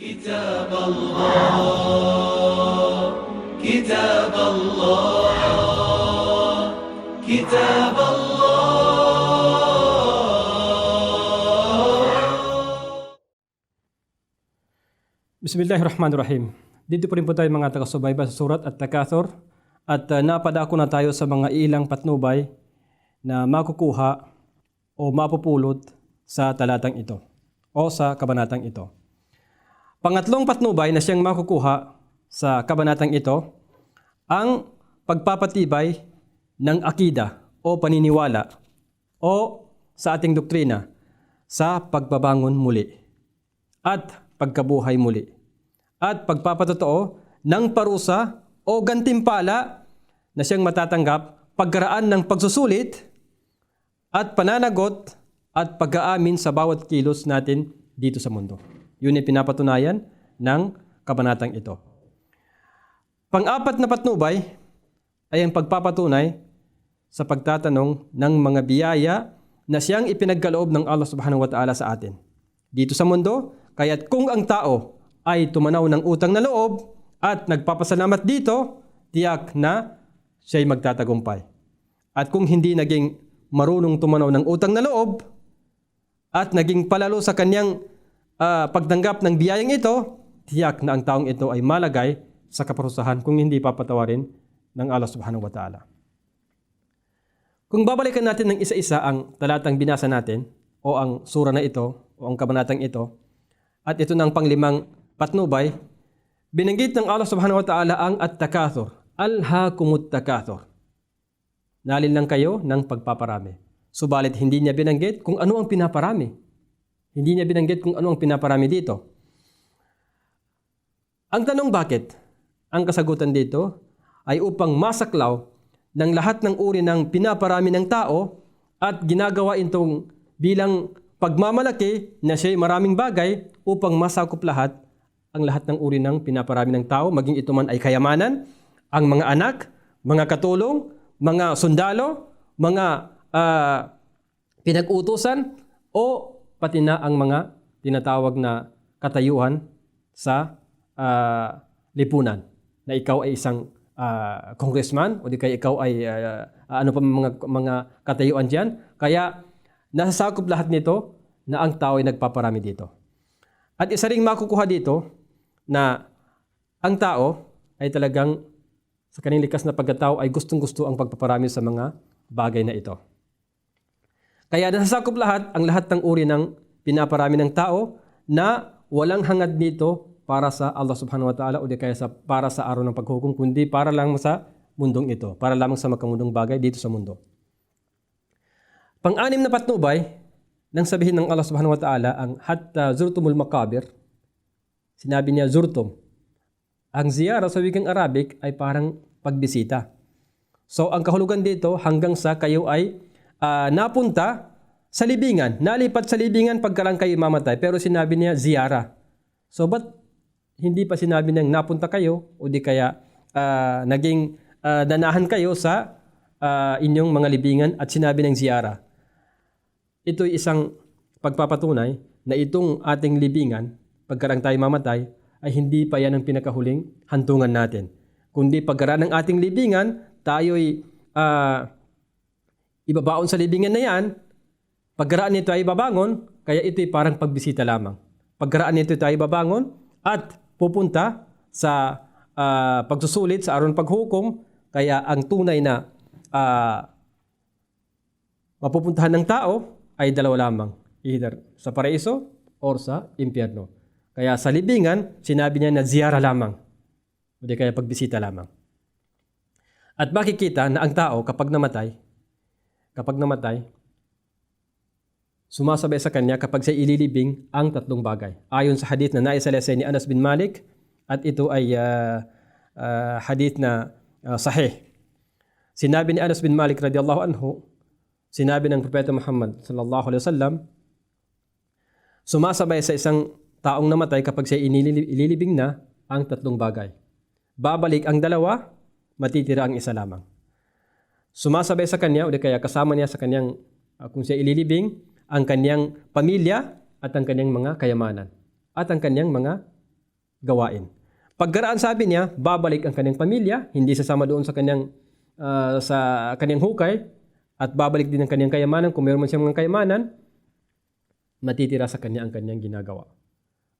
كتاب الله كتاب الله كتاب الله Bismillahirrahmanirrahim. Dito po rin po tayo mga taga-subaybay sa surat at takathor at uh, napadako na tayo sa mga ilang patnubay na makukuha o mapupulot sa talatang ito o sa kabanatang ito. Pangatlong patnubay na siyang makukuha sa kabanatang ito ang pagpapatibay ng akida o paniniwala o sa ating doktrina sa pagbabangon muli at pagkabuhay muli at pagpapatotoo ng parusa o gantimpala na siyang matatanggap pagkaraan ng pagsusulit at pananagot at pag-aamin sa bawat kilos natin dito sa mundo. Yun ay pinapatunayan ng kabanatang ito. Pang-apat na patnubay ay ang pagpapatunay sa pagtatanong ng mga biyaya na siyang ipinagkaloob ng Allah subhanahu wa ta'ala sa atin. Dito sa mundo, kaya't kung ang tao ay tumanaw ng utang na loob at nagpapasalamat dito, tiyak na siya'y magtatagumpay. At kung hindi naging marunong tumanaw ng utang na loob at naging palalo sa kanyang uh, pagtanggap ng biyayang ito, tiyak na ang taong ito ay malagay sa kaparusahan kung hindi papatawarin ng Allah subhanahu wa ta'ala. Kung babalikan natin ng isa-isa ang talatang binasa natin o ang sura na ito o ang kabanatang ito at ito ng panglimang patnubay, binanggit ng Allah subhanahu wa ta'ala ang at-takathur, al-hakumut takathur. Nalin lang kayo ng pagpaparami. Subalit hindi niya binanggit kung ano ang pinaparami. Hindi niya binanggit kung ano ang pinaparami dito. Ang tanong bakit? Ang kasagutan dito ay upang masaklaw ng lahat ng uri ng pinaparami ng tao at ginagawa itong bilang pagmamalaki na siya'y maraming bagay upang masakop lahat ang lahat ng uri ng pinaparami ng tao, maging ito man ay kayamanan, ang mga anak, mga katulong, mga sundalo, mga uh, pinag-utusan, o pati na ang mga tinatawag na katayuhan sa uh, lipunan na ikaw ay isang uh, congressman o di kaya ikaw ay uh, ano pa mga mga katayuan diyan kaya nasasakop lahat nito na ang tao ay nagpaparami dito at isa ring makukuha dito na ang tao ay talagang sa kanyang likas na pagkatao ay gustong-gusto ang pagpaparami sa mga bagay na ito. Kaya nasasakop lahat ang lahat ng uri ng pinaparami ng tao na walang hangad nito para sa Allah subhanahu wa ta'ala o di kaya sa, para sa araw ng paghukom, kundi para lang sa mundong ito, para lamang sa magkamundong bagay dito sa mundo. Pang-anim na patnubay, nang sabihin ng Allah subhanahu wa ta'ala ang hatta zurtumul makabir, sinabi niya zurtum. Ang ziyara sa wikang Arabic ay parang pagbisita. So ang kahulugan dito hanggang sa kayo ay uh, napunta sa libingan, nalipat sa libingan pagka kayo mamatay. Pero sinabi niya ziyara. So but hindi pa sinabi nang napunta kayo o di kaya uh, naging uh, danahan kayo sa uh, inyong mga libingan at sinabi ng ziyara. Ito ay isang pagpapatunay na itong ating libingan, pagkarang tayo mamatay, ay hindi pa yan ang pinakahuling hantungan natin. Kundi pagkaraan ng ating libingan, tayo'y uh, ibabaon sa libingan na yan, pagkaraan nito ay babangon, kaya ito'y parang pagbisita lamang. Pagkaraan nito tayo babangon at pupunta sa uh, pagsusulit sa aron paghukom kaya ang tunay na uh, mapupuntahan ng tao ay dalawa lamang either sa paraiso or sa impyerno. Kaya sa libingan sinabi niya na ziyara lamang o kaya pagbisita lamang. At makikita na ang tao kapag namatay kapag namatay sumasabay sa kanya kapag siya ililibing ang tatlong bagay. Ayon sa hadith na naisalasay ni Anas bin Malik at ito ay uh, uh, hadith na uh, sahih. Sinabi ni Anas bin Malik radiyallahu anhu, sinabi ng Propeta Muhammad sallallahu alaihi wasallam, sumasabay sa isang taong namatay kapag siya ililibing na ang tatlong bagay. Babalik ang dalawa, matitira ang isa lamang. Sumasabay sa kanya o di kaya kasama niya sa kanyang uh, kung siya ililibing, ang kanyang pamilya at ang kanyang mga kayamanan at ang kanyang mga gawain. Pagkaraan sabi niya, babalik ang kanyang pamilya, hindi sasama doon sa kanyang ah, sa kanyang hukay at babalik din ang kanyang kayamanan kung meron man siyang mga kayamanan, matitira sa kanya ang kanyang ginagawa.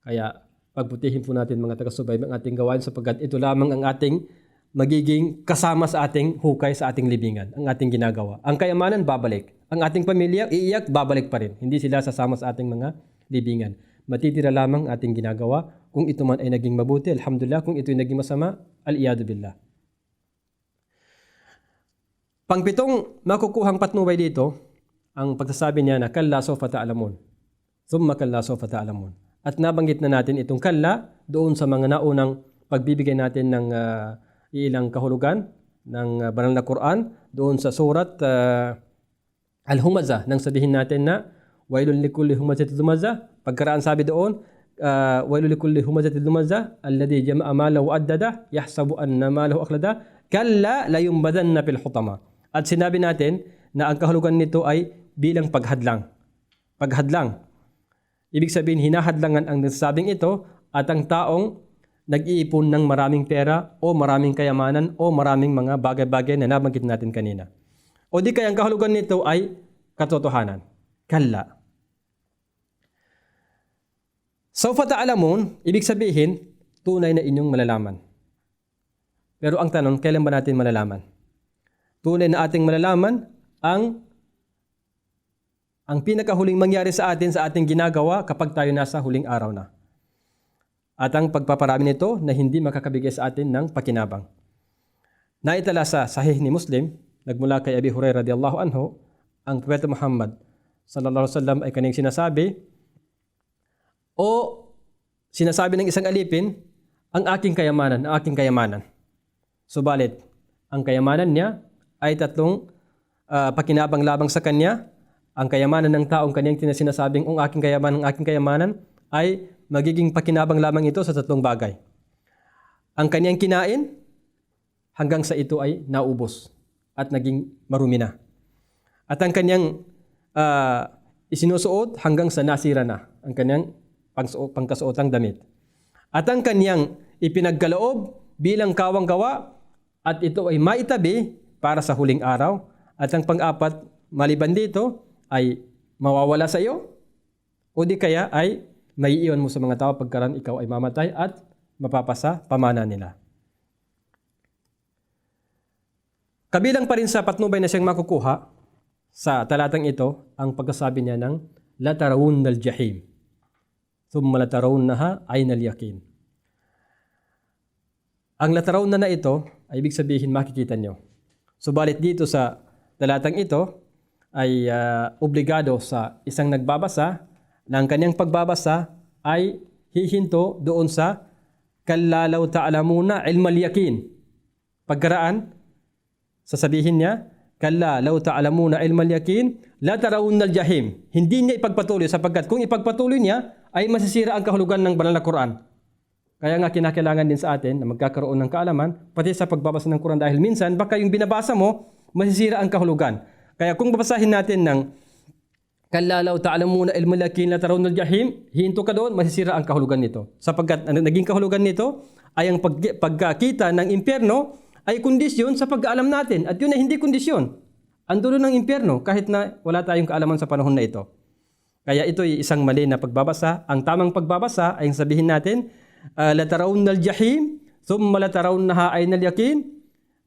Kaya pagbutihin po natin mga taga-subaybay ang ating gawain sapagkat ito lamang ang ating magiging kasama sa ating hukay sa ating libingan, ang ating ginagawa. Ang kayamanan, babalik. Ang ating pamilya, iiyak, babalik pa rin. Hindi sila sasama sa ating mga libingan. Matitira lamang ang ating ginagawa. Kung ito man ay naging mabuti, alhamdulillah. Kung ito ay naging masama, al-iyadu billah. Pangpitong makukuhang patnubay dito, ang pagsasabi niya na kalla sofa ta'alamun. Thumma kalla sofa ta'alamun. At nabanggit na natin itong kalla doon sa mga naunang pagbibigay natin ng ah, ilang kahulugan ng ah, banal na Quran doon sa surat ah, Al-Humaza nang sabihin natin na wailul likulli humazatil lumaza pagkaraan sabi doon uh, wailul likulli humazatil lumaza alladhi jama'a malahu addada yahsabu anna malahu akhlada. Kalla la yumbadanna fil hutama. At sinabi natin na ang kahulugan nito ay bilang paghadlang. Paghadlang. Ibig sabihin hinahadlangan ang nasabing ito at ang taong nag-iipon ng maraming pera o maraming kayamanan o maraming mga bagay-bagay na nabanggit natin kanina. O di kaya ang kahulugan nito ay katotohanan. Kalla. Sawfa ta'alamun, ibig sabihin, tunay na inyong malalaman. Pero ang tanong, kailan ba natin malalaman? Tunay na ating malalaman ang ang pinakahuling mangyari sa atin sa ating ginagawa kapag tayo nasa huling araw na. At ang pagpaparami nito na hindi makakabigay sa atin ng pakinabang. Naitala sa sahih ni Muslim, nagmula kay Abi Hurairah radiyallahu anhu, ang Propeta Muhammad sallallahu alaihi wasallam ay kanyang sinasabi, o sinasabi ng isang alipin, ang aking kayamanan, ang aking kayamanan. Subalit, ang kayamanan niya ay tatlong ah, pakinabang labang sa kanya. Ang kayamanan ng taong kanyang sinasabing, ang aking kayamanan, ang aking kayamanan, ay magiging pakinabang lamang ito sa tatlong bagay. Ang kanyang kinain, hanggang sa ito ay naubos at naging marumi na. At ang kanyang ah, isinusuot hanggang sa nasira na ang pangsuot, pangkasuotang damit. At ang kanyang ipinagkaloob bilang kawang gawa at ito ay maitabi para sa huling araw. At ang pang-apat, maliban dito, ay mawawala sa iyo o di kaya ay maiiwan mo sa mga tao pagkaran ikaw ay mamatay at mapapasa pamana nila. Kabilang pa rin sa patnubay na siyang makukuha sa talatang ito ang pagkasabi niya ng latarawun nal jahim. Thumma latarawunnaha aynal yakin. Ang latarawun na na ito ay ibig sabihin makikita nyo. Subalit dito sa talatang ito ay ah, obligado sa isang nagbabasa ang kanyang pagbabasa ay hihinto doon sa kallalaw ta'lamuna ilmal yakin. Pagkaraan, sasabihin niya, Kalla law ta'lamuna ilmal yakin, la tarawunna al-jahim. Hindi niya ipagpatuloy sapagkat kung ipagpatuloy niya, ay masisira ang kahulugan ng banal na Quran. Kaya nga kinakailangan din sa atin na magkakaroon ng kaalaman, pati sa pagbabasa ng Quran dahil minsan baka yung binabasa mo, masisira ang kahulugan. Kaya kung babasahin natin ng Kalla law ta'lamuna ilmal yakin la tarawunna al-jahim, hinto ka doon, masisira ang kahulugan nito. Sapagkat ang naging kahulugan nito ay ang pag, pagkakita ng impyerno ay kondisyon sa pag-aalam natin. At yun ay hindi kondisyon. Ang dulo ng impyerno kahit na wala tayong kaalaman sa panahon na ito. Kaya ito ay isang mali na pagbabasa. Ang tamang pagbabasa ay sabihin natin, uh, latarawun jahim thumma latarawunnaha aynal yakin,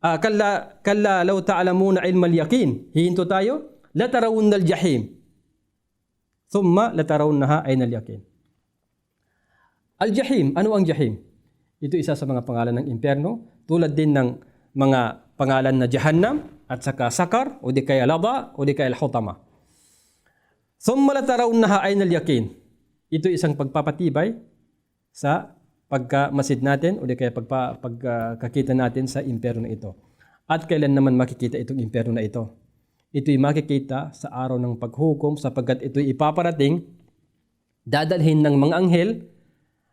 uh, kalla, kalla law ta'lamuna ilmal yakin. Hihinto tayo, latarawun jahim thumma latarawunnaha aynal yakin. Al-jahim, ano ang jahim? Ito isa sa mga pangalan ng impyerno, tulad din ng mga pangalan na Jahannam at saka Sakar o di kaya Laba o di kaya Al-Hutama. Thumma latarawunnaha aynal yakin. Ito isang pagpapatibay sa pagkamasid natin o di kaya pagpa, pagkakita natin sa impyerno ito. At kailan naman makikita itong impyerno na ito? Ito'y makikita sa araw ng paghukom sapagkat ito'y ipaparating, dadalhin ng mga anghel,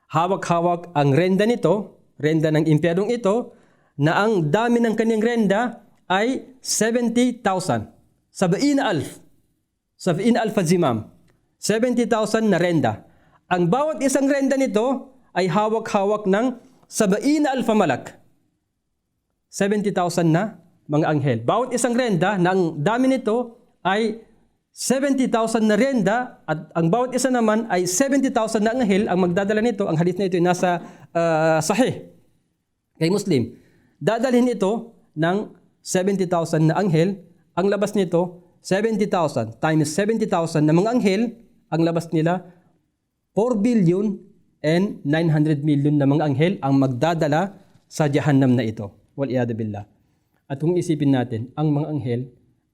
hawak-hawak ang renda nito, renda ng impyernong ito, na ang dami ng kanyang renda ay 70,000. Sabain alf. Sabain alf zimam. 70,000 na renda. Ang bawat isang renda nito ay hawak-hawak ng sabaina alfa malak. 70,000 na mga anghel. Bawat isang renda na ang dami nito ay 70,000 na renda at ang bawat isa naman ay 70,000 na anghel ang magdadala nito. Ang hadith na ito ay nasa ah, sahih kay Muslim. Dadalhin ito ng 70,000 na anghel. Ang labas nito, 70,000 times 70,000 na mga anghel, ang labas nila 4 billion and 900 million na mga anghel ang magdadala sa jahannam na ito. Wal billah. At kung isipin natin, ang mga anghel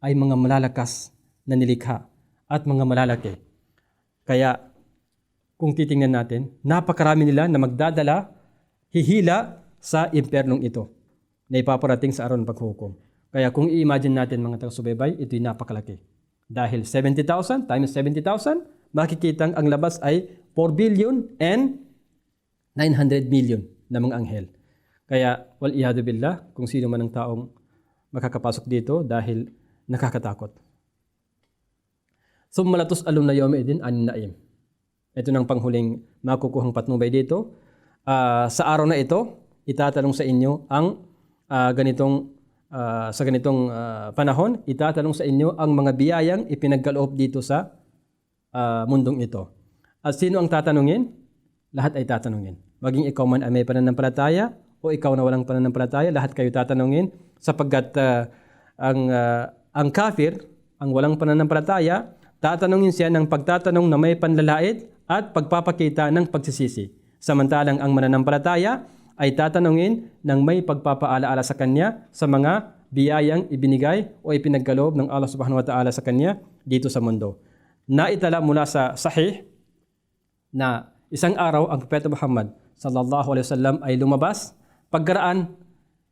ay mga malalakas na nilikha at mga malalaki. Kaya kung titingnan natin, napakarami nila na magdadala, hihila sa impernong ito na ipaparating sa araw ng paghukom. Kaya kung i-imagine natin mga taga-subaybay, ito'y napakalaki. Dahil 70,000 times 70,000, makikitang ang labas ay 4 billion and 900 million na mga anghel. Kaya, wal iyadu billah, kung sino man ang taong makakapasok dito dahil nakakatakot. Sumalatos alum na yom edin anin naim. Ito ng panghuling makukuhang patnubay dito. Ah, sa araw na ito, itatanong sa inyo ang ah, ganitong ah, sa ganitong ah, panahon, itatanong sa inyo ang mga biyayang ipinagkaloob dito sa ah, mundong ito. At sino ang tatanungin? Lahat ay tatanungin. Maging ikaw man ay may pananampalataya o ikaw na walang pananampalataya, lahat kayo tatanungin sapagkat ah, ang ah, ang kafir, ang walang pananampalataya, tatanungin siya ng pagtatanong na may panlalait at pagpapakita ng pagsisisi. Samantalang ang mananampalataya ay tatanungin ng may pagpapaalaala sa kanya sa mga biyayang ibinigay o ipinagkaloob ng Allah subhanahu wa ta'ala sa kanya dito sa mundo. Naitala mula sa sahih na isang araw ang Propeta Muhammad sallallahu alaihi wasallam ay lumabas. Pagkaraan,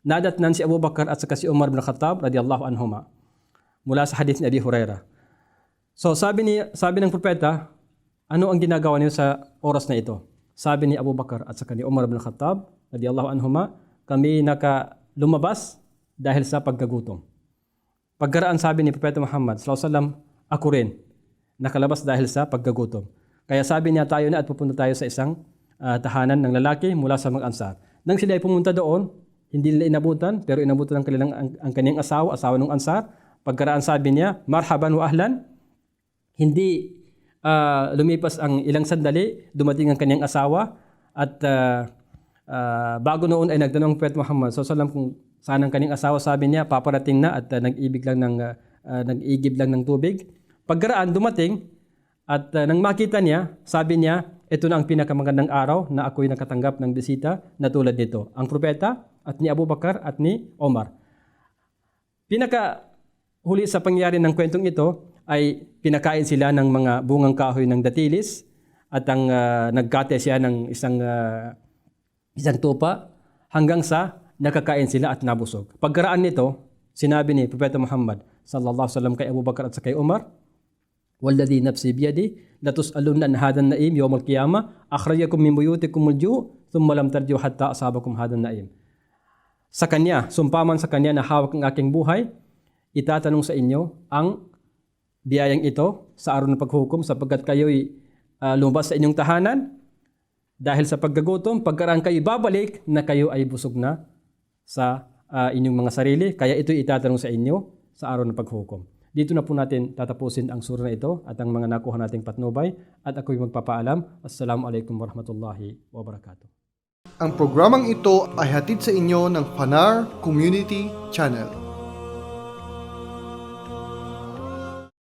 nadatnan si Abu Bakar at saka si Umar bin Khattab radiyallahu anhuma mula sa hadith ni Abi Huraira. So sabi ni sabi ng propeta, ano ang ginagawa niyo sa oras na ito? Sabi ni Abu Bakar at saka ni Umar bin Khattab radiyallahu anhuma, kami naka lumabas dahil sa pagkagutom. Pagkaraan sabi ni Propeta Muhammad sallallahu alaihi wasallam, ako rin nakalabas dahil sa pagkagutom. Kaya sabi niya tayo na at pupunta tayo sa isang ah, tahanan ng lalaki mula sa mga ansar. Nang sila ay pumunta doon, hindi nila inabutan, pero inabutan ng kanilang, ang, ang kanyang asawa, asawa ng ansar. Pagkaraan sabi niya, marhaban wa ahlan, hindi ah, lumipas ang ilang sandali, dumating ang kanyang asawa at ah, ah, bago noon ay nagtanong Prophet Muhammad so salam kung saan ang kanyang asawa sabi niya paparating na at ah, nag-ibig lang ng ah, ah, nag-igib lang ng tubig. Pagkaraan dumating at ah, nang makita niya, sabi niya, ito na ang pinakamagandang araw na ako'y nakatanggap ng bisita na tulad nito. Ang propeta at ni Abu Bakar at ni Omar. Pinaka huli sa pangyari ng kwentong ito ay pinakain sila ng mga bungang kahoy ng datilis at ang ah, nagkate siya ng isang ah, isang tupa hanggang sa nakakain sila at nabusog. Pagkaraan nito, sinabi ni Propeta Muhammad sallallahu alaihi wasallam kay Abu Bakar at sa kay Umar, والذي نفسي بيدي لتسألن عن هذا النعيم يوم القيامة أخرجكم من بيوتكم الجوع ثم لم ترجعوا حتى أصابكم هذا النعيم sa kanya, sumpaman sa kanya na hawak ang aking buhay, itatanong sa inyo ang biyayang ito sa araw ng paghukom sapagkat kayo'y ah, lumabas sa inyong tahanan dahil sa paggagutom, pagkaraan kayo babalik na kayo ay busog na sa ah, inyong mga sarili. Kaya ito'y itatanong sa inyo sa araw ng paghukom. Dito na po natin tatapusin ang sura na ito at ang mga nakuha nating patnubay at ako'y magpapaalam. Assalamualaikum warahmatullahi wabarakatuh. Ang programang ito ay hatid sa inyo ng Panar Community Channel.